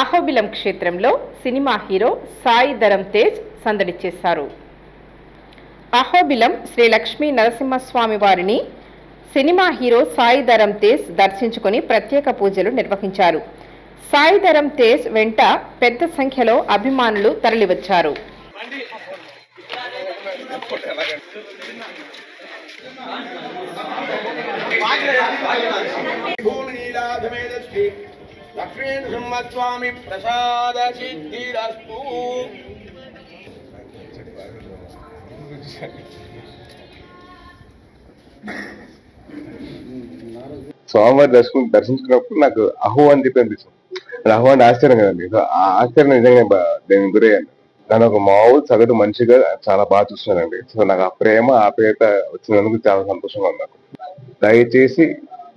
అహోబిలం క్షేత్రంలో cinema hero Sai Dharam Tej సందడి చేశారు. అహోబిలం శ్రీ లక్ష్మీ నరసింహస్వామి వారిని సినిమా హీరో సాయి ధరం తేజ్ దర్శించుకుని ప్రత్యేక పూజలు నిర్వహించారు. సాయి ధరం తేజ్ వెంట పెద్ద సంఖ్యలో అభిమానులు తరలివచ్చారు. భూమినీలాధమేదస్తి లక్ష్మీ నృసింహస్వామి ప్రసాద సిద్ధిరస్తు స్వామివారి దర్శనం దర్శించుకున్నప్పుడు నాకు అహో అని చెప్పి అనిపిస్తుంది. అహో అంటే ఆశ్చర్యం కదండి. సో ఆ ఆశ్చర్యం నిజంగా నేను గురయ్యాను నన్ను ఒక మామూలు సగటు మనిషిగా చాలా బాగా చూస్తున్నానండి సో నాకు ఆ ప్రేమ ఆప్యాయత వచ్చినందుకు చాలా సంతోషంగా ఉంది నాకు. దయచేసి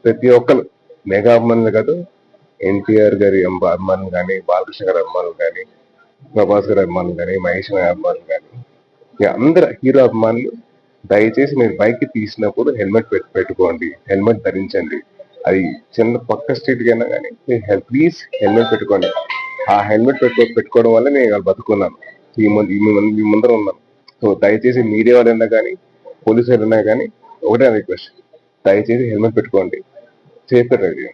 ప్రతి ఒక్కరు మెగా అభిమానులు కాదు ఎన్టీఆర్ గారి అమ్మ- అభిమానులు కానీ బాలకృష్ణ గారి అభిమానులు కానీ ప్రభాస్ గారి అభిమానులు కానీ మహేష్ గారి అభిమానులు కానీ ఇక అందరు హీరో అభిమానులు దయచేసి మీరు బైక్ తీసినప్పుడు హెల్మెట్ పెట్టుకోండి హెల్మెట్ ధరించండి. అది చిన్న పక్క స్ట్రీట్ కైనా కానీ ప్లీజ్ హెల్మెట్ పెట్టుకోండి. ఆ హెల్మెట్ పెట్టుకో పెట్టుకోవడం వల్ల నేను ఇవాళ బతుకున్నాను. ఈ ముందు ఈ ముందు- మీ ముందర ఉన్నాను. సో దయచేసి మీడియా వాళ్ళైనా కానీ పోలీసు వాళ్ళైనా కానీ ఒకటే రిక్వెస్ట్. దయచేసి హెల్మెట్ పెట్టుకోండి. సేఫ్ డ్రైవ్ చేయండి